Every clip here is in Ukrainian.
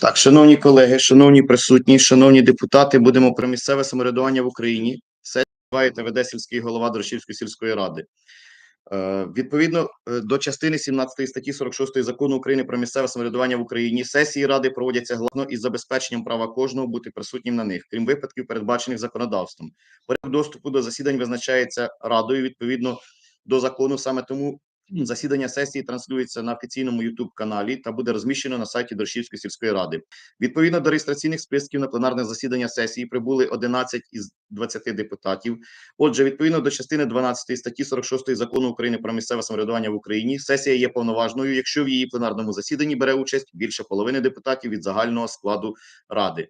Так, шановні колеги, шановні присутні, шановні депутати, будемо про місцеве самоврядування в Україні. Сесію веде сільський голова Дорошівської сільської ради. Е, Відповідно е, до частини 17 статті 46 закону України про місцеве самоврядування в Україні, сесії ради проводяться главно із забезпеченням права кожного бути присутнім на них, крім випадків, передбачених законодавством. Порядок доступу до засідань визначається радою відповідно до закону. Саме тому засідання сесії транслюється на офіційному youtube каналі та буде розміщено на сайті Дорошівської сільської ради. Відповідно до реєстраційних списків на пленарне засідання сесії прибули 11 із 20 депутатів. Отже, відповідно до частини 12 статті 46 закону України про місцеве самоврядування в Україні, сесія є повноважною, якщо в її пленарному засіданні бере участь більше половини депутатів від загального складу ради.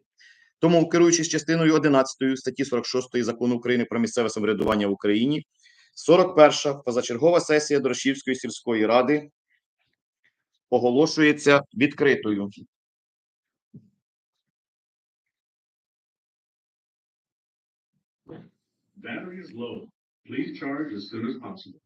Тому, керуючись частиною 11 статті 46 закону України про місцеве самоврядування в Україні, 41-ша позачергова сесія Дорошівської сільської ради оголошується відкритою. Battery is. Please charge as soon as possible.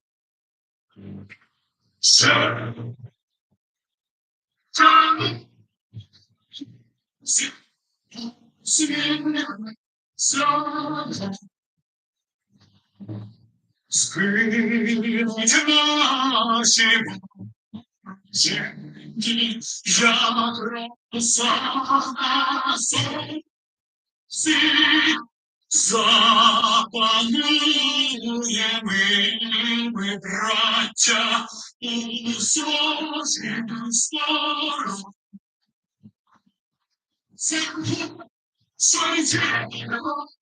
У сожнім сторону. Це Сойдемо, ми положим за нашу славу. Що браття козацького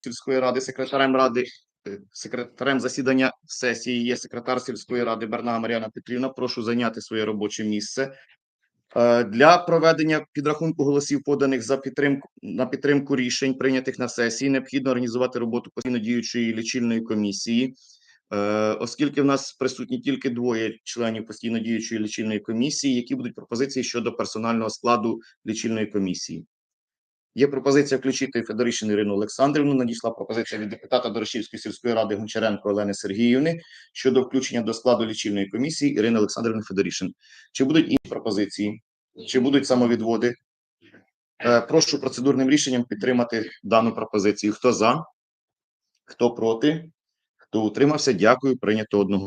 сільської ради, секретарем ради, е, секретарем засідання сесії є секретар сільської ради Бернага Мар'яна Петрівна. Прошу зайняти своє робоче місце. Е, Для проведення підрахунку голосів, поданих за підтримку на підтримку рішень, прийнятих на сесії, необхідно організувати роботу постійно діючої лічильної комісії. Е, Оскільки в нас присутні тільки двоє членів постійно діючої лічильної комісії, які будуть пропозиції щодо персонального складу лічильної комісії. Є пропозиція включити Федоришин Ірину Олександрівну. Надійшла пропозиція від депутата Дорошівської сільської ради Гончаренко Олени Сергіївни щодо включення до складу лічильної комісії Ірини Олександрівни Федоришин. Чи будуть інші пропозиції? Чи будуть самовідводи? Е, Прошу процедурним рішенням підтримати дану пропозицію. Хто за? Хто проти? Хто утримався? Дякую. Прийнято одного.